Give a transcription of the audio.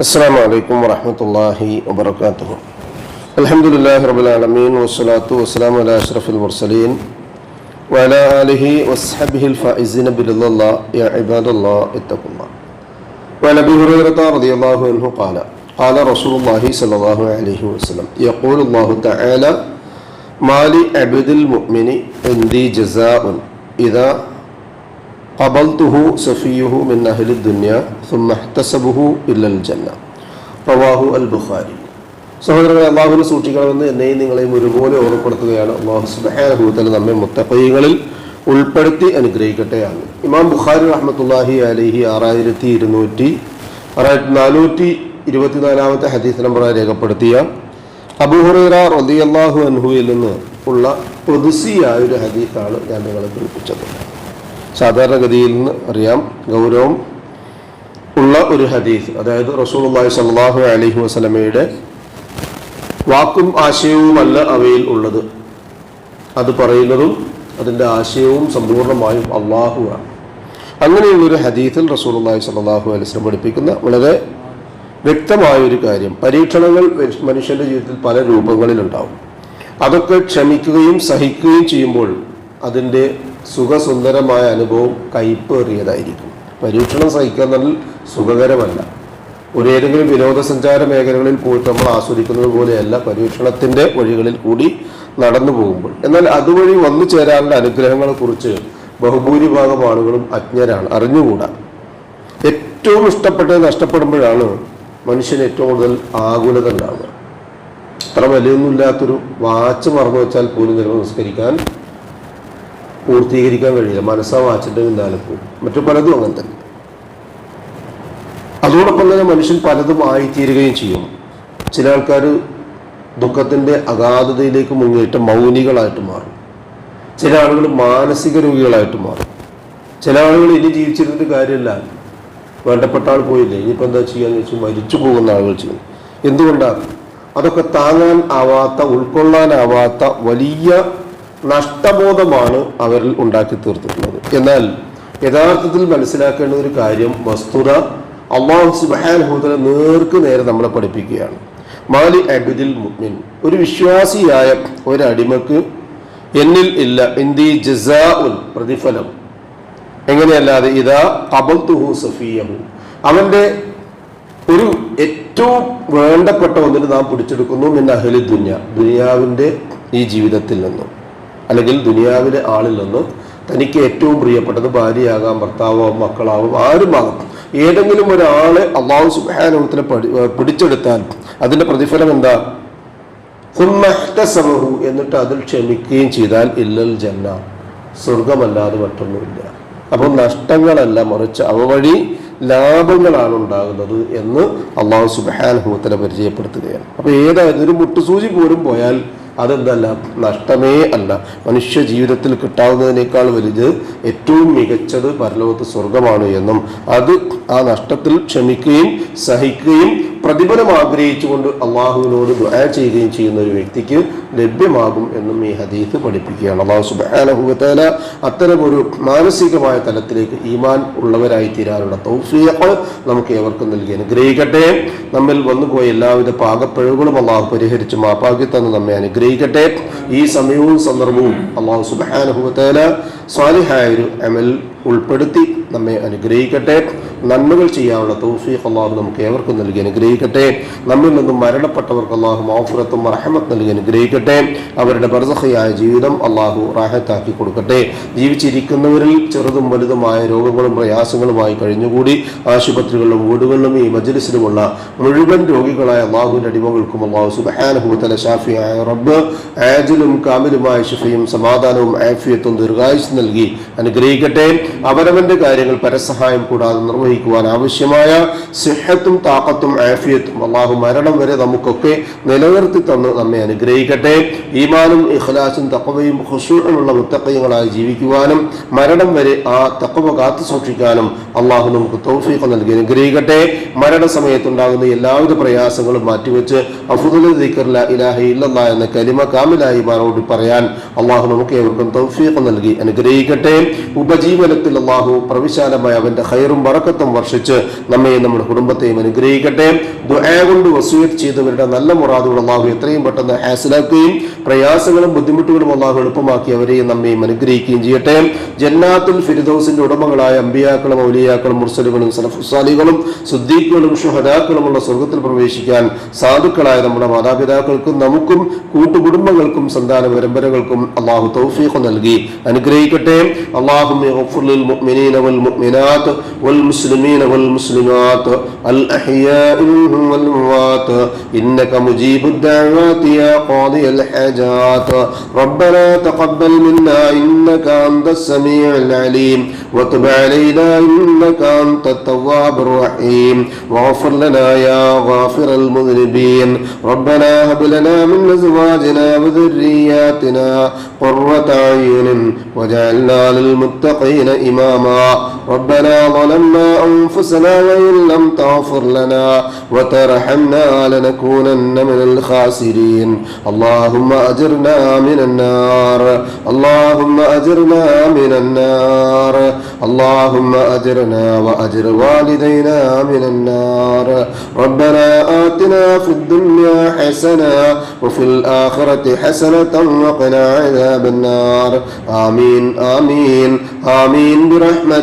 السلام عليكم ورحمة الله وبركاته الحمد لله رب العالمين والصلاة والسلام على أشرف المرسلين وعلى آله وصحبه الفائزين برضا الله يا عباد الله اتقوا الله وعن أبي هريرة رضي الله عنه قال قال رسول الله صلى الله عليه وسلم يقول الله تعالى ما لعبد المؤمن عندي جزاء إذا കബൽത്തുഹു സഫിയുഹു മിൻ അഹ്ലി ദുന്യ സുമ്മഹ്തസബുഹു ഇല്ലൽ ജന്ന റവാഹു അൽ ബുഖാരി സഹോദരങ്ങളെ അള്ളാഹുവിനെ സൂക്ഷിക്കണമെന്ന് എന്നെയും നിങ്ങളെയും ഒരുപോലെ ഓർമ്മപ്പെടുത്തുകയാണ് അള്ളാഹു സുബാനുഭൂത്തൽ നമ്മെ മുത്തപ്പയ്യങ്ങളിൽ ഉൾപ്പെടുത്തി അനുഗ്രഹിക്കട്ടെ ഇമാം ബുഖാരി റഹ്മത്തുള്ളാഹി അലഹി ആറായിരത്തി ഇരുന്നൂറ്റി ആറായിരത്തി നാനൂറ്റി ഇരുപത്തിനാലാമത്തെ ഹദീസ് നമ്പറായി രേഖപ്പെടുത്തിയ അബുഹുറ റദിയല്ലാഹു അൻഹുവിൽ നിന്ന് ഉള്ള പൊതുസിയായ ഒരു ഹദീസാണ് ഞാൻ നിങ്ങളെ കുറിപ്പിച്ചത് സാധാരണഗതിയിൽ നിന്ന് അറിയാം ഗൗരവം ഉള്ള ഒരു ഹദീസ്. അതായത് റസൂലുള്ളാഹി സ്വല്ലല്ലാഹു അലഹി വസ്ലമയുടെ വാക്കും ആശയവുമല്ല അവയിൽ ഉള്ളത്. അത് പറയുന്നതും അതിന്റെ ആശയവും സമ്പൂർണമായും അള്ളാഹുവാണ് അങ്ങനെയുള്ളൊരു ഹദീസിൽ റസൂലുള്ളാഹി സ്വല്ലല്ലാഹു അലൈഹി വസ്ലം പഠിപ്പിക്കുന്ന വളരെ വ്യക്തമായ ഒരു കാര്യം. പരീക്ഷണങ്ങൾ മനുഷ്യന്റെ ജീവിതത്തിൽ പല രൂപങ്ങളിലുണ്ടാവും. അതൊക്കെ ക്ഷമിക്കുകയും സഹിക്കുകയും ചെയ്യുമ്പോൾ അതിന്റെ സുഖസുന്ദരമായ അനുഭവം കയ്പേറിയതായിരിക്കും. പരീക്ഷണം സഹിക്കുന്നതിൽ സുഖകരമല്ല. ഒരു ഏതെങ്കിലും വിനോദസഞ്ചാര മേഖലകളിൽ പോയിട്ട് നമ്മൾ ആസ്വദിക്കുന്നത് പോലെയല്ല പരീക്ഷണത്തിന്റെ വഴികളിൽ കൂടി നടന്നു പോകുമ്പോൾ. എന്നാൽ അതുവഴി വന്നു ചേരാനുള്ള അനുഗ്രഹങ്ങളെക്കുറിച്ച് ബഹുഭൂരിഭാഗം ആളുകളും അജ്ഞരാണ് അറിഞ്ഞുകൂടാ. ഏറ്റവും ഇഷ്ടപ്പെട്ടത് നഷ്ടപ്പെടുമ്പോഴാണ് മനുഷ്യന് ഏറ്റവും കൂടുതൽ ആകുലത ഉണ്ടാവുക. അത്ര വിലയൊന്നുമില്ലാത്തൊരു വാച്ച് മറന്നു വെച്ചാൽ പോലും ചിലപ്പോൾ നിസ്കരിക്കാൻ പൂർത്തീകരിക്കാൻ കഴിയില്ല. മനസ്സാ വാച്ചിന്റെ പിന്നാലെ പോകും. മറ്റു പലതും അങ്ങനെ തന്നെ. അതോടൊപ്പം തന്നെ മനുഷ്യൻ പലതും ആയിത്തീരുകയും ചെയ്യും. ചില ആൾക്കാർ ദുഃഖത്തിന്റെ അഗാധതയിലേക്ക് മുങ്ങിയിട്ട് മൗനികളായിട്ട് മാറും. ചില ആളുകൾ മാനസിക രോഗികളായിട്ട് മാറും. ചില ആളുകൾ ഇനി ജീവിച്ചിരുന്നിട്ട് കാര്യമില്ല വേണ്ടപ്പെട്ട ആൾ പോയില്ലേ? ഇനിയിപ്പോൾ എന്താ ചെയ്യാന്ന് വെച്ചാൽ മരിച്ചു പോകുന്ന ആളുകൾ ചെയ്യും. എന്തുകൊണ്ടാണ്? അതൊക്കെ താങ്ങാൻ ആവാത്ത ഉൾക്കൊള്ളാനാവാത്ത വലിയ നഷ്ടബോധമാണ് അവരിൽ ഉണ്ടാക്കി തീർത്തിട്ടുള്ളത്. എന്നാൽ യഥാർത്ഥത്തിൽ മനസ്സിലാക്കേണ്ട ഒരു കാര്യം വസ്തുത അള്ളാഹു സുബാൻഹൂദല നേർക്ക് നേരെ നമ്മളെ പഠിപ്പിക്കുകയാണ്. മാലി അബിദിൽ മുഅ്മിൻ ഒരു വിശ്വാസിയായ ഒരടിമക്ക് എന്നിൽ ഇല്ല എന്തി ജസാ ഉൽ പ്രതിഫലം. എങ്ങനെയല്ലാതെ ഇതാ അബൽത്തുഹു സഫിയഹു. അവന്റെ ഒരു ഏറ്റവും വേണ്ടപ്പെട്ട ഒന്നിന് നാം പിടിച്ചെടുക്കുന്നു മിൻ അഹലി ദുന്യ ദുനിയാവിന്റെ ഈ ജീവിതത്തിൽ നിന്നും. അല്ലെങ്കിൽ ദുനിയാവിലെ ആളിൽ നിന്ന് തനിക്ക് ഏറ്റവും പ്രിയപ്പെട്ടത് ഭാര്യയാകാം ഭർത്താവാകും മക്കളാവും ആരുമാകാം. ഏതെങ്കിലും ഒരാളെ അള്ളാഹു സുബാനുത്തിനെ പിടിച്ചെടുത്താൽ അതിന്റെ പ്രതിഫലം എന്താ? സുമ്മഹ്തസമഹു എന്നിട്ട് അതിൽ ക്ഷമിക്കുകയും ചെയ്താൽ ഇല്ലൽ ജന്ന സ്വർഗമല്ലാതെ മറ്റൊന്നുമില്ല. അപ്പോൾ നഷ്ടങ്ങളല്ല മറിച്ച് അവ വഴി ലാഭങ്ങളാണ് ഉണ്ടാകുന്നത് എന്ന് അള്ളാഹു സുബാനുഭവത്തിനെ പരിചയപ്പെടുത്തുകയാണ്. അപ്പോൾ ഏതായാലും ഒരു മുട്ടുസൂചി പോലും പോയാൽ അതെന്തല്ല? നഷ്ടമേ അല്ല. മനുഷ്യ ജീവിതത്തിൽ കിട്ടാവുന്നതിനേക്കാൾ വലുത് ഏറ്റവും മികച്ചത് പരലോകത്ത് സ്വർഗമാണ് എന്നും അത് ആ നഷ്ടത്തിൽ ക്ഷമിക്കുകയും സഹിക്കുകയും പ്രതിഫലം ആഗ്രഹിച്ചുകൊണ്ട് അള്ളാഹുവിനോട് ദുആ ചെയ്യുകയും ചെയ്യുന്ന ഒരു വ്യക്തിക്ക് ലഭ്യമാകും എന്നും ഈ ഹദീസ് പഠിപ്പിക്കുകയാണ്. അള്ളാഹു സുബാനഹുല അത്തരമൊരു മാനസികമായ തലത്തിലേക്ക് ഈമാൻ ഉള്ളവരായി തീരാനുള്ള തൗഫീഖ് നമുക്ക് ഏവർക്കും നൽകി അനുഗ്രഹിക്കട്ടെ. നമ്മിൽ വന്നുപോയ എല്ലാവിധ പാകപ്പിഴവുകളും അള്ളാഹു പരിഹരിച്ച് മാപ്പാക്കി തന്ന് നമ്മെ അനുഗ്രഹിക്കട്ടെ. ഈ സമയവും സന്ദർഭവും അള്ളാഹു സുബാനഹുല സ്വാലിഹായ ഒരു അമൽ ഉൾപ്പെടുത്തി. നമ്മെ അനുഗ്രഹിക്കട്ടെ. നന്മകൾ ചെയ്യാനുള്ള തൗഫീഖ് അള്ളാഹു നമുക്ക് ഏവർക്കും നൽകി അനുഗ്രഹിക്കട്ടെ. നമ്മിൽ നിന്നും മരണപ്പെട്ടവർക്ക് അള്ളാഹു മാഫുറത്തും റഹമത്ത് നൽകി അനുഗ്രഹിക്കട്ടെ. അവരുടെ ബർസഹയായ ജീവിതം അള്ളാഹു റാഹത്താക്കി കൊടുക്കട്ടെ. ജീവിച്ചിരിക്കുന്നവരിൽ ചെറുതും വലുതുമായ രോഗങ്ങളും പ്രയാസങ്ങളുമായി കഴിഞ്ഞുകൂടി. ആശുപത്രികളിലും വീടുകളിലും ഈ മജ്ലിസിലുമുള്ള മുഴുവൻ രോഗികളായ അള്ളാഹുവിന്റെ അടിമകൾക്കും അള്ളാഹു സുബഹാനഹുത്തല ഷാഫിയായ റബ്ബ് ആജിലും കാമിലുമായ ഷിഫയും സമാധാനവും ആഫിയത്തും ദീർഘായുസ് നൽകി അനുഗ്രഹിക്കട്ടെ. അവരവന്റെ കാര്യങ്ങൾ പരസഹായം കൂടാതെ നിർവഹിക്കുവാൻ ആവശ്യമായ സിഹത്തും താക്കത്തും ആഫിയത്തും അള്ളാഹു മരണം വരെ നമുക്കൊക്കെ നിലനിർത്തി തന്ന് നമ്മെ അനുഗ്രഹിക്കട്ടെ. ഈമാനും ഇഖ്ലാസും തക്കവയും ഹുസൂറുമുള്ള മുത്തക്കയങ്ങളായി ജീവിക്കുവാനും മരണം വരെ ആ തക്കവ കാത്തു സൂക്ഷിക്കാനും അള്ളാഹു നമുക്ക് തൗഫീഖ് നൽകി അനുഗ്രഹിക്കട്ടെ. മരണ സമയത്തുണ്ടാകുന്ന എല്ലാവിധ പ്രയാസങ്ങളും മാറ്റിവെച്ച് ഇലാഹ എന്ന കലിമ കാമിലായി മാറോട് പറയാൻ അള്ളാഹു നമുക്ക് ഏവർക്കും തൗഫീഖ് നൽകി അനുഗ്രഹിക്കട്ടെ. ഉപജീവനത്തിൽ അള്ളാഹു അള്ളാഹു വിശാലമായ അവന്റെ ഹൈറും വറക്കത്തും വർഷിച്ച് നമ്മയും നമ്മുടെ കുടുംബത്തെയും അനുഗ്രഹിക്കട്ടെ. ദുആ കൊണ്ട് വസൂയത്ത് ചെയ്തവരുടെ നല്ല മുറാദുകൾ അള്ളാഹു എത്രയും പെട്ടെന്ന് ഹാസിലാക്കുകയും പ്രയാസങ്ങളും ബുദ്ധിമുട്ടുകളും അള്ളാഹു എളുപ്പമാക്കി അവരെയും നമ്മയും അനുഗ്രഹിക്കുകയും ചെയ്യട്ടെ. ജന്നാത്തുൽ ഫിരിദോസിന്റെ ഉടമകളായ അമ്പിയാക്കളും ഔലിയാക്കളും മുർസലുകളും സലഫുസാലികളും സുദ്ദീഖുകളും ഷുഹദാക്കളുമുള്ള സ്വർഗത്തിൽ പ്രവേശിക്കാൻ സാധുക്കളായ നമ്മുടെ മാതാപിതാക്കൾക്കും നമുക്കും കൂട്ടുകുടുംബങ്ങൾക്കും സന്താന പരമ്പരകൾക്കും അള്ളാഹു തൗഫീഖ് നൽകി. അനുഗ്രഹിക്കട്ടെ. അള്ളാഹു والمؤمنات والمسلمين والمسلمات الأحياء منهم والأموات. إنك مجيب الدعوات يا قاضي الحاجات. ربنا تقبل منا إنك أنت السميع العليم وتب علينا إنك أنت التواب الرحيم. واغفر لنا يا غافر المذنبين. ربنا هب لنا من أزواجنا وذرياتنا قرة أعين وجعلنا للمتقين إماما. ربنا ظلمنا أنفسنا وإن لم تغفر لنا وترحمنا لنكونن من الخاسرين. اللهم أجرنا من النار. اللهم أجرنا من النار. اللهم أجرنا وأجر والدينا من النار. ربنا آتنا في الدنيا حسنة وفي الآخرة حسنة وقنا عذاب النار. آمين آمين آمين